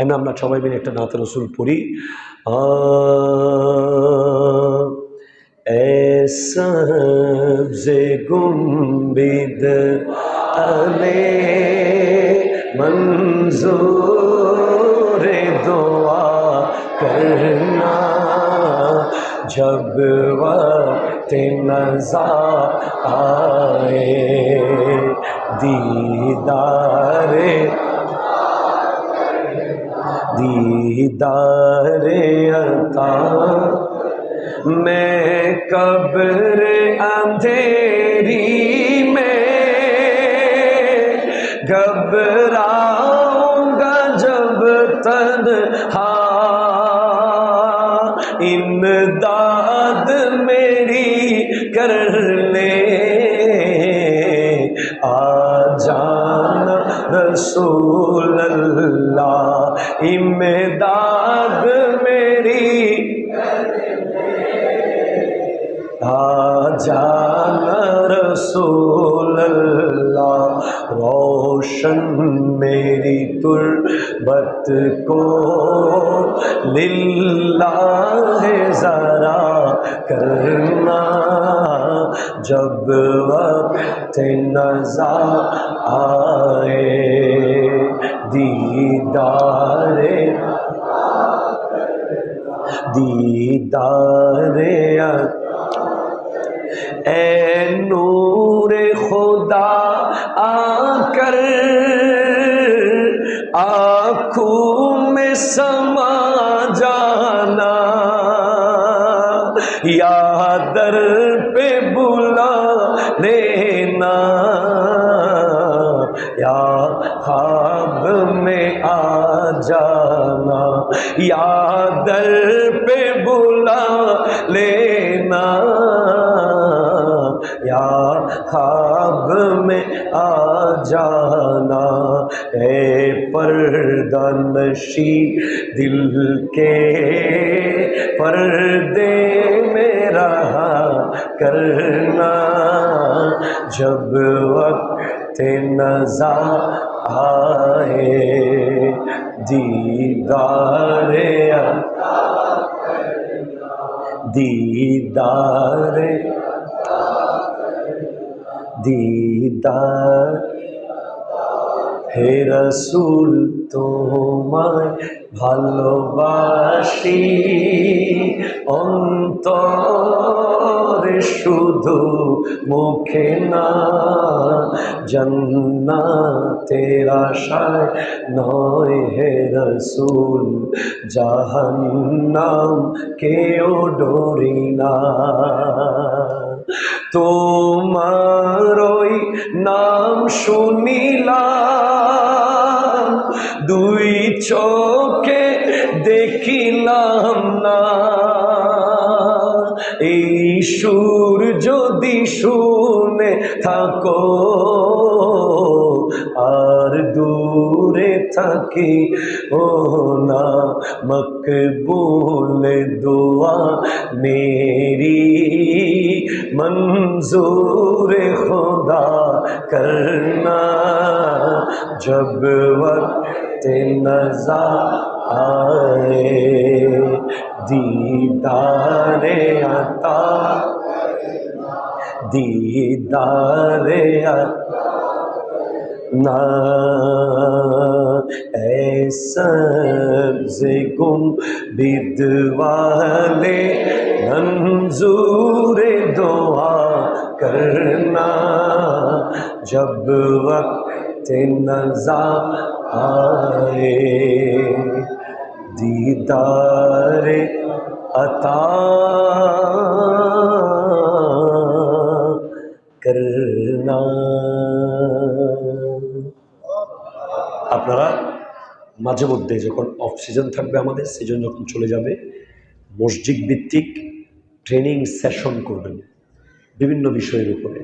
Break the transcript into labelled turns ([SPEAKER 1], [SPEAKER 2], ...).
[SPEAKER 1] এমনি আমরা সবাই মিলে একটা নাতে রসুল পড়ি আ سبز گنبد علی منظور دعا کرنا جب وقت نظر آئے دیدار دیدار عطا۔ میں قبر اندھیری میں گھبراؤں گا جب تنہا۔ امداد میری کر لے۔ آ جانا رسول امداد میری۔ آ جانا رسول اللہ، روشن میری تربت کو۔ للہ ذرا کرنا، جب وقت نظر آئے۔ دیدار دیدار اے نور خدا آ کر آنکھوں میں سما جانا یا در پہ بلا لینا یا در پہ بلا لینا۔ یا خواب میں آ جانا۔ اے پردہ نشی دل کے۔ پردے میں رہا کرنا۔ جب وقت نظر آئے۔ দিদারে দিদারে দিদার হে রসুল তোমায় ভালোবাসি অন্ত শুধু মুখে না জন্নাতের আশায় নয় হে রসুল জাহান্নাম কেউ ডরি না। তোমার নাম শুনিলাম দুই চোখে সুর যদি শুনে থাকো আর দূরে থাকি ও না মকবুল দোয়া মেরি منظور خدا کرنا جب وقت نظر آئے دیدار عطا دیدار عطا۔ نہ اے سبز گم بد والے منظور دعا کرنا۔ جب وقت نظر آئے دیدار عطا کرنا আপনারা মাঝে মধ্যে যখন অফ সিজন থাকবে আমাদের সিজন যখন চলে যাবে মসজিদ ভিত্তিক ট্রেনিং সেশন করবেন বিভিন্ন বিষয়ের উপরে